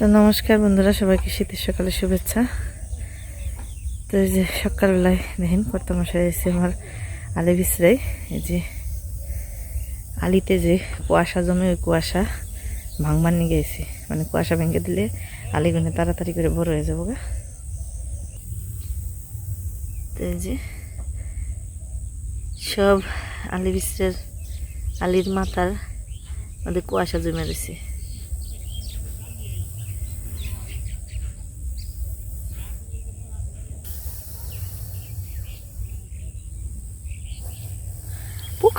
তো নমস্কার বন্ধুরা, সবাইকে শীতের সকালে শুভেচ্ছা। তো এই যে সকালবেলায় দেখেন কর্তা মশাই এসে আমার আলি বিছরাই এই যে আলিতে যে কুয়াশা জমে, ওই কুয়াশা ভাঙবার নিয়ে গেছি মানে কুয়াশা ভেঙে দিলে আলিগুনে তাড়াতাড়ি করে বড় হয়ে যাব গা। তো এই যে সব আলি বিছরের আলির মাথার মধ্যে কুয়াশা জমে রয়েছে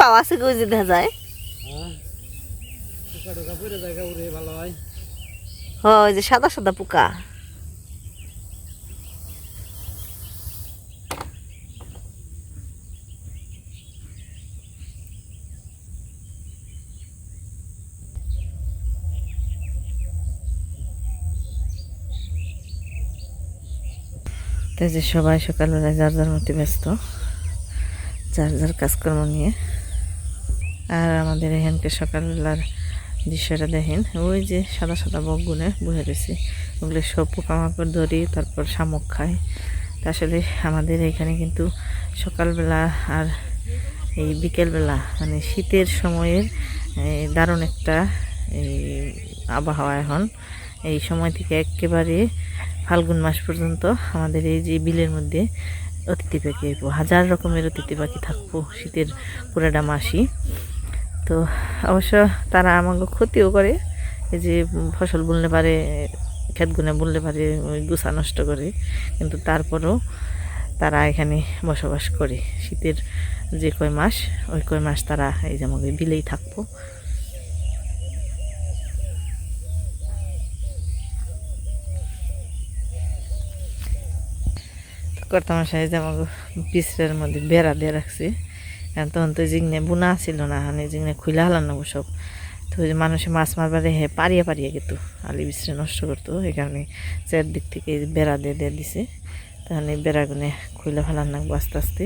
পোকাও আছে গো দেখা যায়। যে সাদা সাদা পোকা। সবাই সকালবেলায় যার যার মধ্যে ব্যস্ত, যার যার কাজকর্ম নিয়ে। আর আমাদের এখানকার সকালবেলার দৃশ্যটা দেখেন। ওই যে সাদা সাদা বকগুনে বহে রয়েছে। ওগুলো সব পোকামাকড় ধরি তারপর শামুক খায়। তা আসলে আমাদের এখানে কিন্তু সকালবেলা আর এই বিকেলবেলা মানে শীতের সময়ের দারুণ একটা এই আবহাওয়া এখন। এই সময় থেকে একেবারে ফাল্গুন মাস পর্যন্ত আমাদের এই যে বিলের মধ্যে অতিথি পাখি হাজার রকমের অতিথি পাখি থাকব শীতের পুরাটা মাসই তো অবশ্য তারা আমাকে ক্ষতিও করে। এই যে ফসল বুনলে পারে, ক্ষেত গুনে বুনলে পারে, ওই গুছা নষ্ট করে। কিন্তু তারপরেও তারা এখানে বসবাস করে। শীতের যে কয় মাস, ওই কয় মাস তারা এই যে আমাকে বিলেই থাকব। কর্তামশাই যে আমাকে পিসরের মধ্যে বেড়া দিয়ে রাখছে। কারণ তখন তো জিগনে বুনা ছিল না মানে জিগনে খুলে হালান না সব তো ওই যে মানুষে মাছ মারবার হে পারিয়ে পারিয়ে গেত আলি বিশ্রে নষ্ট করতো, এই কারণে চারদিক থেকে বেড়া দিয়ে দিয়ে দিছে। তাহলে বেড়াগুনে খুলে ফেলার নাকবো আস্তে আস্তে।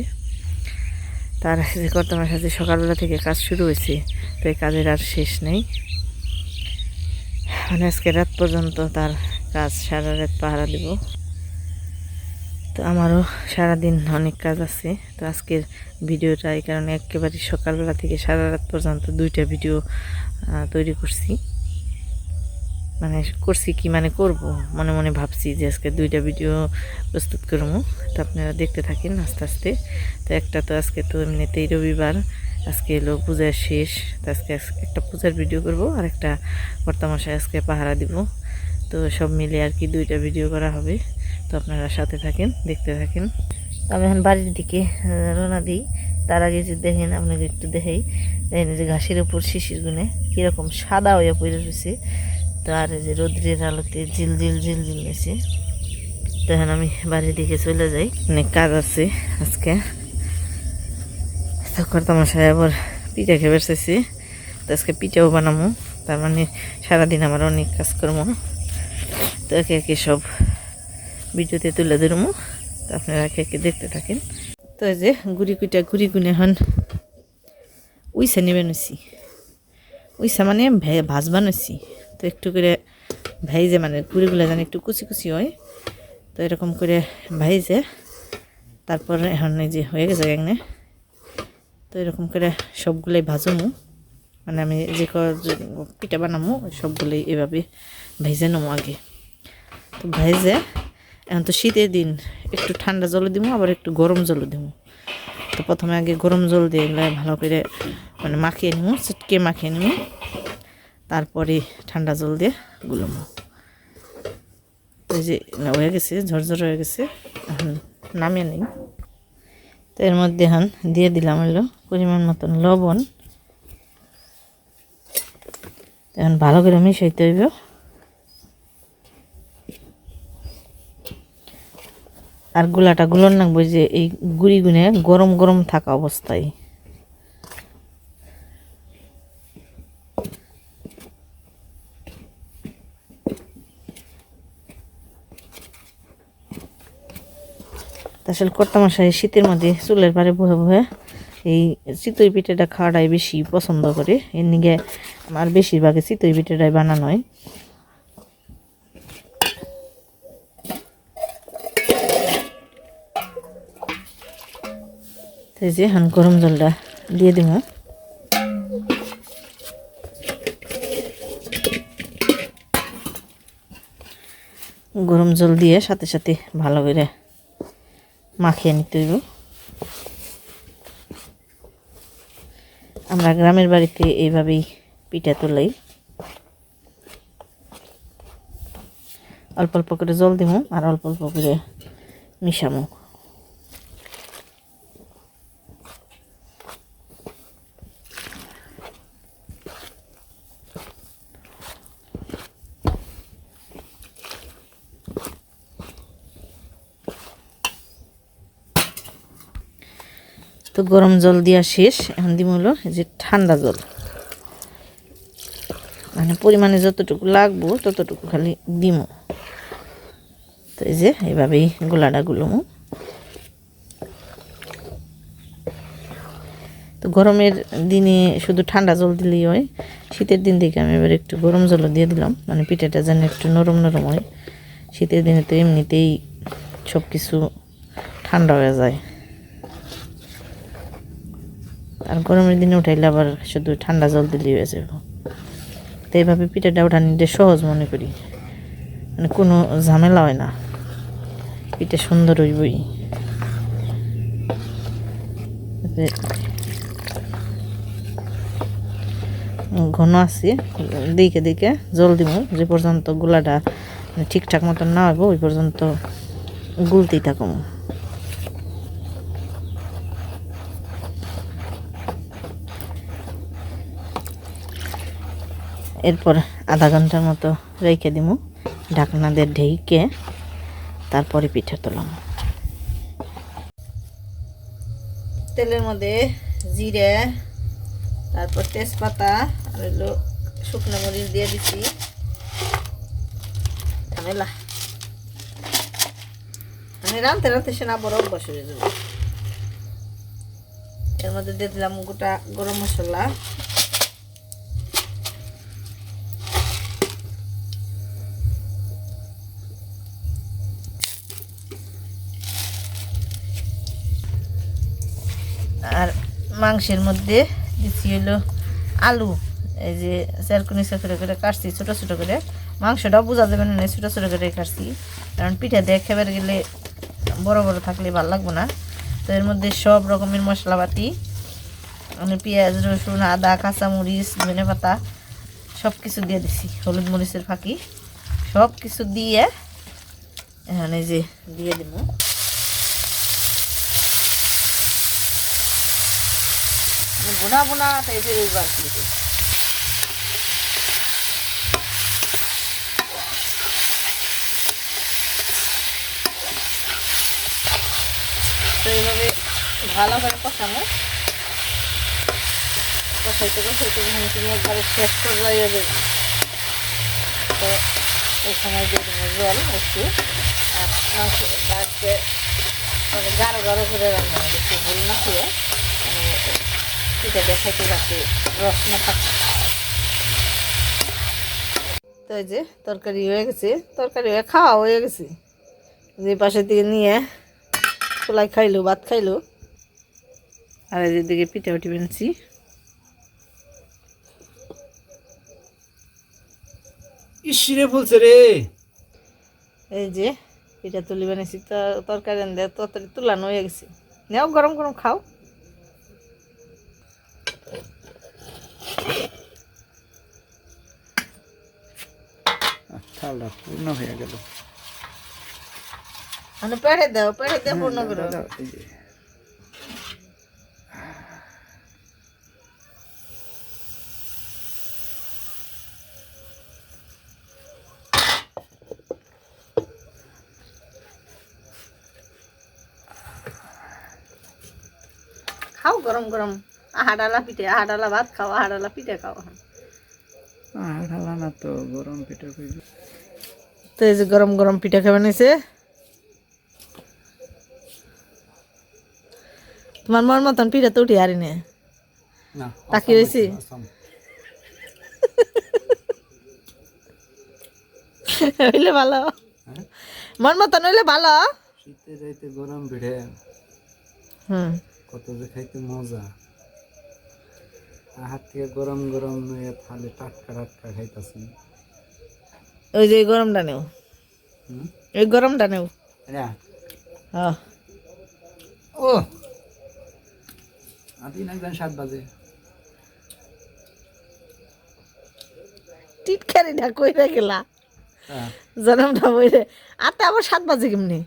তার যে কর্তামার সাথে সকালবেলা থেকে কাজ শুরু হয়েছে, তো এই কাজের আর শেষ নেই। মানে আজকে রাত পর্যন্ত তার কাজ সারা রাত পাহারা দিব। তো আমারও সারাদিন অনেক কাজ আছে। তো আজকের ভিডিওটা এই কারণে একেবারে সকালবেলা থেকে সারা রাত পর্যন্ত দুইটা ভিডিও তৈরি করছি। মানে করছি কি মানে করব, মনে মনে ভাবছি যে আজকে দুইটা ভিডিও প্রস্তুত করব। তো আপনারা দেখতে থাকেন আস্তে আস্তে। তো একটা তো আজকে তো এমনিতেই রবিবার, আজকে এলো পূজার শেষ, তো আজকে আজ- একটা পূজার ভিডিও করব আর একটা কর্তামশাই আজকে পাহারা দিব। তো সব মিলে আর কি দুইটা ভিডিও করা হবে। তো আপনারা সাথে থাকেন, দেখতে থাকেন। আমি এখন বাড়ির দিকে রওনা দিই। তার আগে যে দেখেন, আপনাকে একটু দেখেই। দেখেন যে ঘাসের উপর শিশির গুনে কীরকম সাদা হয়ে পড়ে রয়েছে। তো আর যে রৌদ্রের আলোতে ঝিল ঝিল ঝিল ঝিল গেছে তো এখন আমি বাড়ির দিকে চলে যাই। অনেক কাজ আছে আজকে। তো কর্তামশাই আবার পিঠা খেয়ে বেসেছি। তো আজকে পিঠাও বানাবো। তার মানে সারাদিন আমার অনেক কাজকর্ম। তো একে একে সব ভিডিওতে তুলে ধরবো তো আপনারা একে দেখতে থাকেন। তো এই যে গুড়ি কুইটা ঘুরি গুনে এখন উইসা নেবে নিছি উইসা মানে ভে- ভাজ বানাইছি তো একটু করে ভাইজে মানে গুড়িগুলো যেন একটু কুচি কুচি হয়। তো এরকম করে ভাইজে তারপর এখন এই যে হয়ে গেছে এখানে। তো এরকম করে সবগুলোই ভাজমু। মানে আমি যে ক- যে পিঠা বানামো, সবগুলোই এভাবে ভেজে নেব আগে। তো ভেজে এখন তো শীতের দিন, একটু ঠান্ডা জল দিব আবার একটু গরম জল দিব তো প্রথমে আগে গরম জল দিয়ে এগুলো ভালো করে মানে মাখিয়ে নিব চিটকে মাখিয়ে নিব তারপরে ঠান্ডা জল দিয়ে গুলবো তো এই যে হয়ে গেছে, ঝরঝর হয়ে গেছে, এখন নামিয়ে নিই। তো এর মধ্যে এখন দিয়ে দিলাম হলো পরিমাণ মতন লবণ। এখন ভালো করে মিশাইতে হইব। আর গোলাটা গুলোর নাকবো যে এই গুড়ি গুনে গরম গরম থাকা অবস্থায়। আসলে কর্তামশাই শীতের মধ্যে চুলের পারে বহে বহে এই চিতই পিঠেটা খাওয়াটাই বেশি পছন্দ করে। এর নিগে আমার বেশিরভাগে চিতই পিঠেটাই বানানো হয়। তো যে গরম জলটা দিয়ে দিব। গরম জল দিয়ে সাথে সাথে ভালো করে মাখিয়ে নিতে হইব। আমরা গ্রামের বাড়িতে এইভাবেই পিঠা তোলাই। অল্প অল্প করে জল দিব আর অল্প অল্প করে মিশামো। গরম জল দেওয়া শেষ। এখন দিব হলো যে ঠান্ডা জল। মানে পরিমাণে যতটুকু লাগবো ততটুকু খালি দিমো। তো এই যে এইভাবেই গোলাটা গুলোমো। তো গরমের দিনে শুধু ঠান্ডা জল দিলেই হয়। শীতের দিন থেকে আমি এবার একটু গরম জলও দিয়ে দিলাম। মানে পিঠাটা যেন একটু নরম নরম হয়। শীতের দিনে তো এমনিতেই সব কিছু ঠান্ডা হয়ে যায়। আর গরমের দিনে উঠাইলে আবার শুধু ঠান্ডা জল দিলেই হয়ে যাবে তো এইভাবে পিঠাটা উঠানিতে সহজ মনে করি। মানে কোনো ঝামেলা হয় না। পিঠে সুন্দর হইবই। ঘন আছে, দিকে দিকে জল দিব। যে পর্যন্ত গুলাটা ঠিকঠাক মতন না হইব, ওই পর্যন্ত গুলতেই থাকুম। এরপর আধা ঘণ্টার মতো রেখে দিব ঢাকনা দিয়ে ঢেকে তারপরে পিঠা তোলাম। তেলের মধ্যে জিরে, তারপর তেজপাতা, আর হলো শুকনো মরিচ দিয়ে ঝামেলা। আমি রাঁধতে রাঁধতে সে না বড় হয়ে যাবে। এর মধ্যে দিয়ে দিলাম গোটা গরম মশলা। মাংসের মধ্যে দিচ্ছি হলো আলু। এই যে চারকুনি চাকুরে করে কাটছি, ছোটো ছোটো করে। মাংসটাও বোঝা যাবে না ছোটো ছোটো করে কাটছি। কারণ পিঠা দিয়ে খেবার গেলে বড় বড় থাকলে ভালো লাগবো না। তো এর মধ্যে সব রকমের মশলাপাতি মানে পেঁয়াজ, রসুন, আদা, কাঁচামরিচ, ধনে পাতা সব কিছু দিয়ে দিছি, হলুদ মরিচের ফাঁকি। সব কিছু দিয়ে, এখানে যে দিয়ে দিব বোনা বোনা টাইপের বার কিন্তু তো এইভাবে ভালো করে কষানো। কষাইতে কষাইতে যখন তুমি একবারে শেষ করে যাবে। তো এই সময় জল একটু। আর আজকে মানে গাঢ় গাঢ় করে রান্না হবে, একটু ভুল না মানে পিঠা দেখাইতে যাতে রস না থাকে তো এই যে তরকারি হয়ে গেছে তরকারি হয়ে খাওয়া হয়ে গেছে। যে পাশে দিয়ে নিয়ে খোলাই খাইলো ভাত খাইলো। আর এই দিকে পিঠা উঠি বেনছি ইসিরে ফুলছে রে। এই যে পিঠা তুলি বানিয়েছি তো তরকারি আনতে তরকারি তুলানো হয়ে গেছে। নেও গরম গরম খাও। থালটা পূর্ণ হয়ে গেল। পেড়ে দাও পেড়ে দিয়ে পূর্ণ করো। এই যে। খাও গরম গরম। আহা ডালা পিঠে আহা ডালা ভাত খাও আহা ডালা পিঠে খাও। না তো গরম পিঠা কইবি তো এই যে গরম গরম পিঠা খাবে নিছে। তোমার মন মতন পিঠা তো উঠি হারি না। তাকি হয়েছি হইলে ভালো। মন মতন হইলে ভালো। শীতে যাইতে গরম পিঠে। হুম। কত যে খাইতে মজা। হাত থেকে গরম গরম থালে টাটকা টাটকা খাইতাছি। ওই যে গরমটা নেও। এই গরমটা নেও। হ্যাঁ। ও। আদি না একজন সাত বাজে। টিটকারিটা কইরা গেলা? হ্যাঁ। জনমটা বইরে আতে আবার সাত বাজে কেমনি?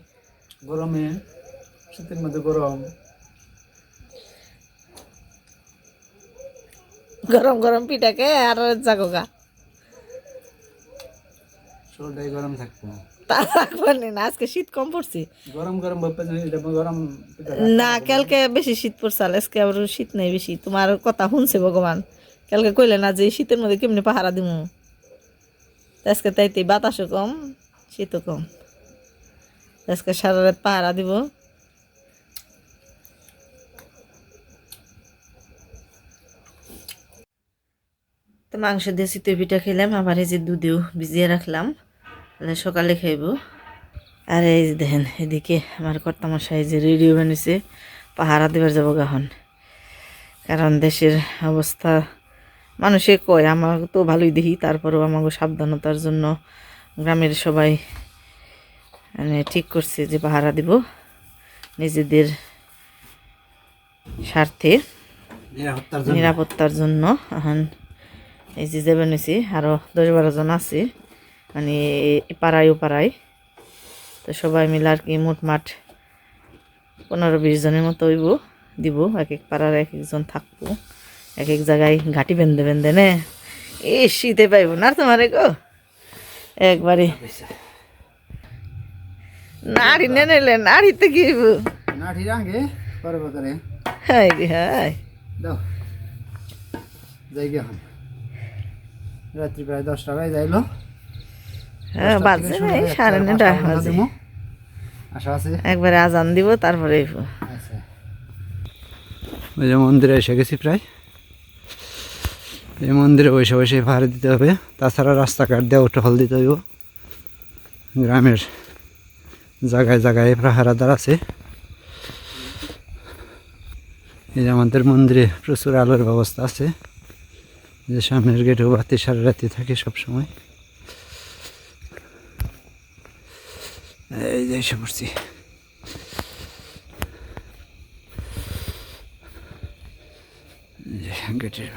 গরমে শীতের মধ্যে গরম। গরম গরম পিঠাকে আর জাগো গা শরীরটাই গরম থাকব তা রাখবার নেই না আজকে শীত কম পড়ছে। গরম গরম গরম না কালকে বেশি শীত পড়ছে আজকে আবার শীত নেই বেশি। তোমার কথা শুনছে ভগবান। কালকে কইলে না যে এই শীতের মধ্যে কেমনি পাহারা দিমু। তা আজকে তাইতে বাতাসও কম শীতও কম। আজকে সারা রাত পাহারা দিব। তো মাংস দিয়ে চিতই পিঠা খেলাম আবার এই যে দুধেও ভিজিয়ে রাখলাম। তাহলে সকালে খাইব। আর এই যে দেখেন এদিকে আমার কর্তামশাই যে রেডিও বানিয়েছে পাহারা দেবার যাব গাহন কারণ দেশের অবস্থা মানুষে কয় আমার তো ভালোই দেখি তারপরেও আমাকে সাবধানতার জন্য গ্রামের সবাই মানে ঠিক করছে যে পাহারা দিব নিজেদের স্বার্থে নিরাপত্তার জন্য। নিরাপত্তার জন্য এখন এই যে যাবে নিছি আরও দশ বারো জন আছে মানে এ পাড়ায় ও পাড়ায়। তো সবাই মিলে আর কি মোটমাট পনেরো বিশ জনের মতো হইব দিব। এক এক পাড়ার এক একজন থাকব। এক এক জায়গায় ঘাটি বেঁধে বেঁধে নে। এই শীতে পাইব না তোমারে গো। একবারে। নাড়ি নে নিলে নাড়িতে কি হইব? না পরে হাই হাই দাও। যাই গে এখন রাত্রি প্রায় দশটা বাজে যাইলো হ্যাঁ বাজে নাই সাড়ে নটা বাজে। আশা আছে? একবারে আজান দিব তারপরে আচ্ছা। ওই যে মন্দিরে এসে গেছি প্রায়। এই মন্দিরে বসে বসে পাহাড় দিতে হবে। তাছাড়া রাস্তাঘাট দিয়ে টহল দিতে হইব। গ্রামের জায়গায় জায়গায় পাহারাদার আছে। এই যে আমাদের মন্দিরে প্রচুর আলোর ব্যবস্থা আছে। যে সামনের গেটেও বাতি সারা রাতি থাকে সবসময় এই যে এসে গেটের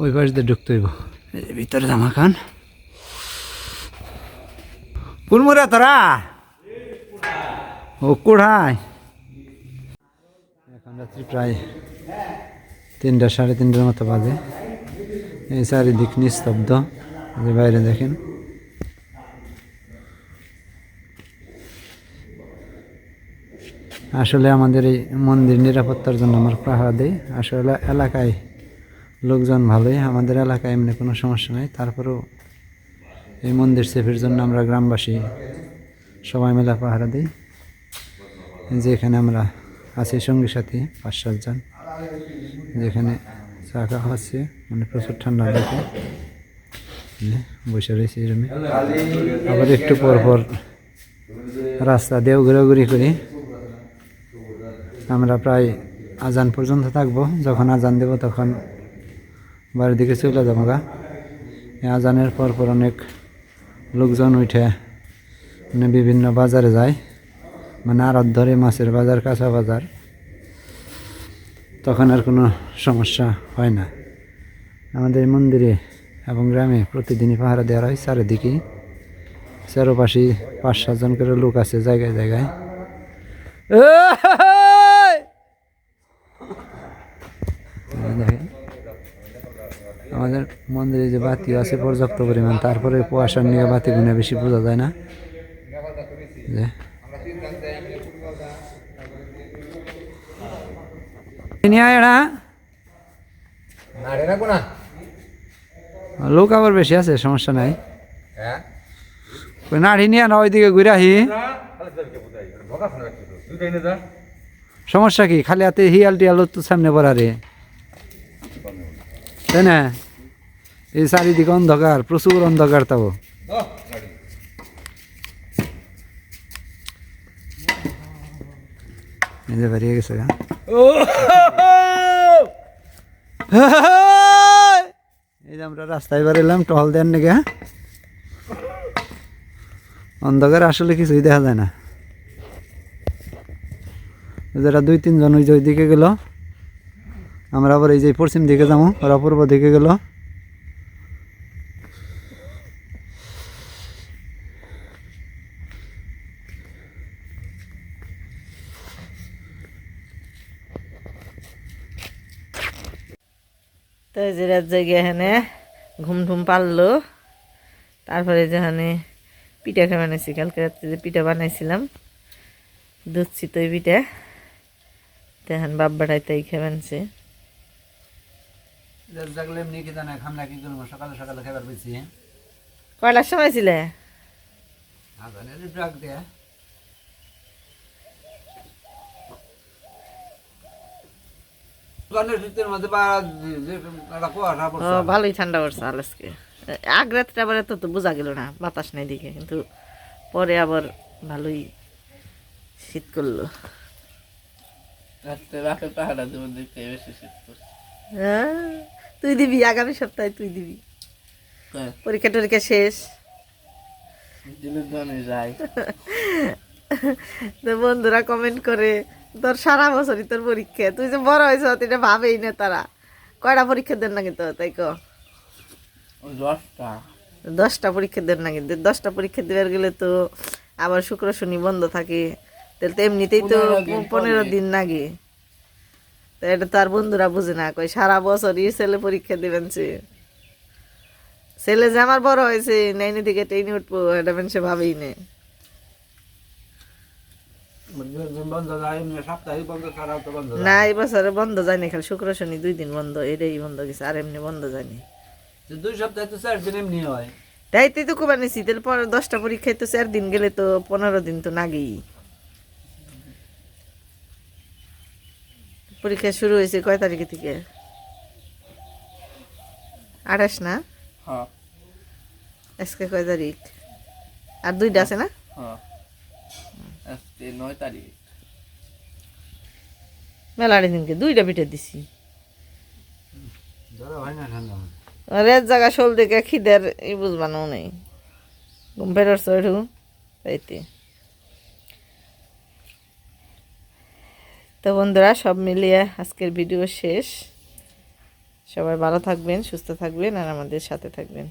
ওই দিয়ে ঢুকতে হইব। ভিতরে জামা খান কুলমুরা তোরা? ও কুড়ায়। এখন রাত্রি প্রায় তিনটা, সাড়ে তিনটার মতো বাজে। এই চারিদিক নিস্তব্ধ, যে বাইরে দেখেন। আসলে আমাদের এই মন্দির নিরাপত্তার জন্য আমার পাহারা দিই। আসলে এলাকায় লোকজন ভালোই, আমাদের এলাকায় এমনি কোনো সমস্যা নেই। তারপরেও এই মন্দির সেফের জন্য আমরা গ্রামবাসী সবাই মিলে পাহারা দিই। যে এখানে আমরা আছি সঙ্গী সাথী, পাঁচ সাতজন। যেখানে চা খাওয়া হচ্ছে মানে প্রচুর ঠান্ডা লাগে। এই বসে রয়েছে এই রুমে। আবার একটু পর পর রাস্তা দিয়েও ঘোরাঘুরি করি। আমরা প্রায় আজান পর্যন্ত থাকব। যখন আজান দেব তখন বাড়ির দিকে চলে যাব গা। আজানের পর পর অনেক লোকজন উঠে মানে বিভিন্ন বাজারে যায়। মানে আড়ত ধরে মাছের বাজার, কাঁচা বাজার। তখন আর কোনো সমস্যা হয় না। আমাদের মন্দিরে এবং গ্রামে প্রতিদিনই পাহারা দেওয়া হয় চারিদিকেই। চারোপাশে পাঁচ সাতজন করে লোক আছে জায়গায় জায়গায়। আমাদের মন্দিরে যে বাতি আছে পর্যাপ্ত পরিমাণ, তারপরে কুয়াশার নিয়ে বাতি গুনে বেশি বোঝা যায় না। যে নিয়ে আয় এরা। লোক আবার বেশি আছে সমস্যা নাই। ওই নাড়ি নিয়ে না ওইদিকে ঘুরে আহি। সমস্যা কি? খালি হাতে হিয়াল টিয়াল তো সামনে পড়ারে তাই না? এই চারিদিকে অন্ধকার প্রচুর অন্ধকার তাও। এই যে বেরিয়ে গেছে গা। এই যে আমরা রাস্তায় বার এলাম টহল দেন নাকি হ্যাঁ? অন্ধকার, আসলে কিছুই দেখা যায় না। যারা দুই, তিনজন ওই যে ওই দিকে গেল। আমরা আবার এই যে পশ্চিম দিকে যাব, ওরা পূর্ব দিকে গেল। রাত জায়গা এখানে ঘুম টুম পারল। তারপরে যেখানে পিঠা খেয়ে বানাইছি কালকে রাত্রে যে পিঠা বানাইছিলাম দুধছি তো এই পিঠা তখন বাব্বাটাই তাই খেয়ে বানছে। জাগলে এমনি কি জানা খামলা কি করব? সকালে সকালে খাবার পেয়েছি কয়টার সময় ছিলে ড্রাগ দেয়া শীতের মধ্যে বা যে একটা কুয়াশা ও ভালোই ঠান্ডা পড়ছে আজকে আগ রাত্রে আবার এত তো বোঝা গেল না বাতাস নাই দিকে কিন্তু পরে আবার ভালোই শীত করল। হ্যাঁ, তুই দিবি আগামী সপ্তাহে তুই দিবি। হ্যাঁ, পরীক্ষা টরীক্ষা শেষ। তো বন্ধুরা কমেন্ট করে তোর সারা বছরই তোর পরীক্ষা। তুই যে বড় হয়েছ এটা ভাবেই না তারা। কয়টা পরীক্ষা দেন না কিন্তু তাই ক? দশটা। দশটা পরীক্ষা দেন না কিন্তু। দশটা পরীক্ষা দেওয়ার গেলে তো আবার শুক্র শনি বন্ধ থাকে। তাহলে তো এমনিতেই তো পনেরো দিন। লাগে তো এটা তো আর বন্ধুরা বুঝে না কই সারা বছরই ছেলে পরীক্ষা দেবেন সে ছেলে যে আমার বড় হয়েছে নাইনে থেকে টেনে উঠবো এটা মানুষে ভাবেই না বন্ধ যায় এমনি সাপ্তাহিক বন্ধ ছাড়াও তো বন্ধ না এই বছরে বন্ধ যায়নি খালি শুক্র শনি দুই দিন বন্ধ এটাই বন্ধ গেছে আর এমনি বন্ধ যায়নি দুই সপ্তাহে তো চার দিন এমনি হয়। তাই তুই তো কুবা নিছি তাহলে পরে দশটা পরীক্ষায় তো চার দিন গেলে তো পনেরো দিন তো নাগেই পরীক্ষা শুরু হয়েছে কয় তারিখে থেকে? আঠাশ না? হ্যাঁ। আজকে কয় তারিখ? আর দুইটা আছে না? হ্যাঁ। নয় তারিখ। মেলাড়ি দিনকে দুইটা পিঠে দিছি। ধরা না ঠান্ডা জায়গা শোল দেখে খিদের এই বুঝবানো নেই। ঘুম ফেরত চড়ু তাইতে তো বন্ধুরা সব মিলিয়ে আজকের ভিডিও শেষ। সবাই ভালো থাকবেন সুস্থ থাকবেন আর আমাদের সাথে থাকবেন।